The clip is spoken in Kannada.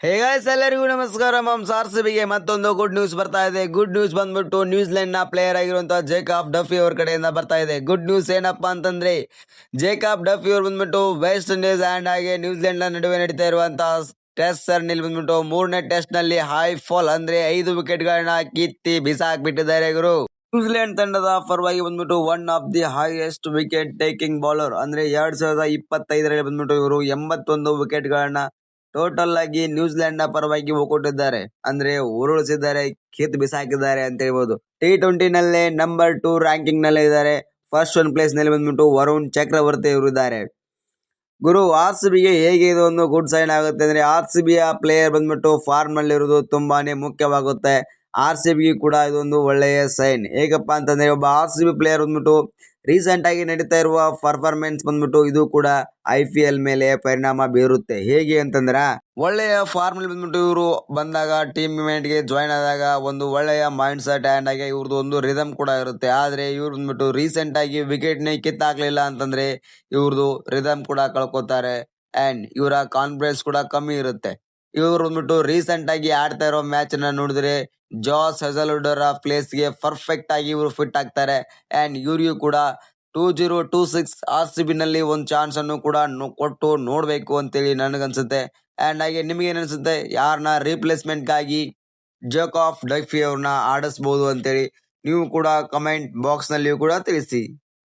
ಹೇಗಾಯ್ಸ್ ಎಲ್ಲರಿಗೂ ನಮಸ್ಕಾರ. ಮಮ್ ಸಾರ್ಸಿಬಿಗೆ ಮತ್ತೊಂದು ಗುಡ್ ನ್ಯೂಸ್ ಬರ್ತಾ ಇದೆ. ಗುಡ್ ನ್ಯೂಸ್ ಬಂದ್ಬಿಟ್ಟು ನ್ಯೂಜಿಲೆಂಡ್ನ ಪ್ಲೇಯರ್ ಆಗಿರುವಂತಹ ಜೇಕಾಬ್ ಡಫಿ ಅವ್ರ ಕಡೆಯಿಂದ ಬರ್ತಾ ಇದೆ. ಗುಡ್ ನ್ಯೂಸ್ ಏನಪ್ಪಾ ಅಂತಂದ್ರೆ ಜೇಕಾಬ್ ಡಫಿ ಅವ್ರು ಬಂದ್ಬಿಟ್ಟು ವೆಸ್ಟ್ ಇಂಡೀಸ್ ಆ್ಯಂಡ್ ಹಾಗೆ ನ ನಡುವೆ ನಡೀತಾ ಇರುವಂತಹ ಟೆಸ್ಟ್ ಸರಣಿಲಿ ಬಂದ್ಬಿಟ್ಟು ಮೂರನೇ ಟೆಸ್ಟ್ನಲ್ಲಿ ಹೈ ಫಾಲ್ ಅಂದ್ರೆ ಐದು ವಿಕೆಟ್ ಗಳನ್ನ ಕಿತ್ತಿ ಬಿಸಾಕ್ಬಿಟ್ಟಿದ್ದಾರೆ ಗುರು. ನ್ಯೂಜಿಲೆಂಡ್ ತಂಡದ ಪರವಾಗಿ ಬಂದ್ಬಿಟ್ಟು one of the highest wicket taking bowler ಅಂದ್ರೆ ಎರಡ್ ಸಾವಿರದ ಇಪ್ಪತ್ತೈದರಲ್ಲಿ ಬಂದ್ಬಿಟ್ಟು ಇವರು ಎಂಬತ್ತೊಂದು ವಿಕೆಟ್ ಗಳನ್ನ ಟೋಟಲ್ ಆಗಿ ನ್ಯೂಜಿಲೆಂಡ್ನ ಪರವಾಗಿ ಹೋಗ್ಕೊಟ್ಟಿದ್ದಾರೆ ಅಂದ್ರೆ ಉರುಳಿಸಿದ್ದಾರೆ, ಕಿತ್ ಬಿಸಾಕಿದ್ದಾರೆ ಅಂತ ಹೇಳ್ಬೋದು. ಟಿ ಟ್ವೆಂಟಿ ನಲ್ಲೇ ನಂಬರ್ ಟೂ ರ್ಯಾಂಕಿಂಗ್ನಲ್ಲಿ ಇದ್ದಾರೆ. ಫಸ್ಟ್ ಒನ್ ಪ್ಲೇಸ್ನಲ್ಲಿ ಬಂದ್ಬಿಟ್ಟು ವರುಣ್ ಚಕ್ರವರ್ತಿ ಇದ್ದಾರೆ. ಗುರು, ಆರ್ ಸಿ ಬಿಗೆ ಹೇಗೆ ಇದು ಒಂದು ಗುಡ್ ಸೈನ್ ಆಗುತ್ತೆ ಅಂದ್ರೆ ಆರ್ ಸಿ ಬಿಯ ಪ್ಲೇಯರ್ ಬಂದ್ಬಿಟ್ಟು ಫಾರ್ಮ್ನಲ್ಲಿ ಇರೋದು ತುಂಬಾನೇ ಮುಖ್ಯವಾಗುತ್ತೆ. ಆರ್ ಸಿ ಬಿ ಕೂಡ ಇದೊಂದು ಒಳ್ಳೆಯ ಸೈನ್ ಹೇಗಪ್ಪ ಅಂತಂದ್ರೆ ಒಬ್ಬ ಆರ್ ಸಿ ಬಿ ಪ್ಲೇಯರ್ ಬಂದ್ಬಿಟ್ಟು ರೀಸೆಂಟ್ ಆಗಿ ನಡೀತಾ ಇರುವ ಪರ್ಫಾರ್ಮೆನ್ಸ್ ಬಂದ್ಬಿಟ್ಟು ಇದು ಕೂಡ ಐ ಪಿ ಎಲ್ ಮೇಲೆ ಪರಿಣಾಮ ಬೀರುತ್ತೆ. ಹೇಗೆ ಅಂತಂದ್ರ, ಒಳ್ಳೆಯ ಫಾರ್ಮ್ ಬಂದ್ಬಿಟ್ಟು ಇವರು ಬಂದಾಗ ಟೀಮ್ಗೆ ಜಾಯ್ನ್ ಆದಾಗ ಒಂದು ಒಳ್ಳೆಯ ಮೈಂಡ್ ಸೆಟ್ ಆ್ಯಂಡ್ ಆಗಿ ಇವ್ರದ್ದು ಒಂದು ರಿದಮ್ ಕೂಡ ಇರುತ್ತೆ. ಆದ್ರೆ ಇವ್ರು ಬಂದ್ಬಿಟ್ಟು ರೀಸೆಂಟ್ ಆಗಿ ವಿಕೆಟ್ ನೇ ಕಿತ್ತಾಗ್ಲಿಲ್ಲ ಅಂತಂದ್ರೆ ಇವ್ರದ್ದು ರಿದಮ್ ಕೂಡ ಕಳ್ಕೊತಾರೆ ಅಂಡ್ ಇವರ ಕಾನ್ಫಿಡೆನ್ಸ್ ಕೂಡ ಕಮ್ಮಿ ಇರುತ್ತೆ. ಇವ್ರು ಬಂದ್ಬಿಟ್ಟು ರೀಸೆಂಟ್ ಆಗಿ ಆಡ್ತಾ ಇರೋ ಮ್ಯಾಚ್ನ ನೋಡಿದ್ರೆ ಜಾಸ್ ಹೆಸಲ್ವುಡರ್ ಪ್ಲೇಸ್ಗೆ ಪರ್ಫೆಕ್ಟ್ ಆಗಿ ಇವರು ಫಿಟ್ ಆಗ್ತಾರೆ. ಅಂಡ್ ಇವರಿಗೂ ಕೂಡ two zero two six R C B ನಲ್ಲಿ ಒಂದು ಚಾನ್ಸ್ ಅನ್ನು ಕೂಡ ಕೊಟ್ಟು ನೋಡಬೇಕು ಅಂತೇಳಿ ನನಗನ್ಸುತ್ತೆ. ಅಂಡ್ ಹಾಗೆ ನಿಮ್ಗೆ ಏನ್ ಅನ್ಸುತ್ತೆ ಯಾರನ್ನ ರೀಪ್ಲೇಸ್ಮೆಂಟ್ಗಾಗಿ ಜೋಕ್ ಆಫ್ ಡೈಫಿ ಅವ್ರನ್ನ ಆಡಿಸ್ಬೋದು ಅಂತೇಳಿ ನೀವು ಕೂಡ ಕಮೆಂಟ್ ಬಾಕ್ಸ್ ನಲ್ಲಿಯೂ ಕೂಡ ತಿಳಿಸಿ.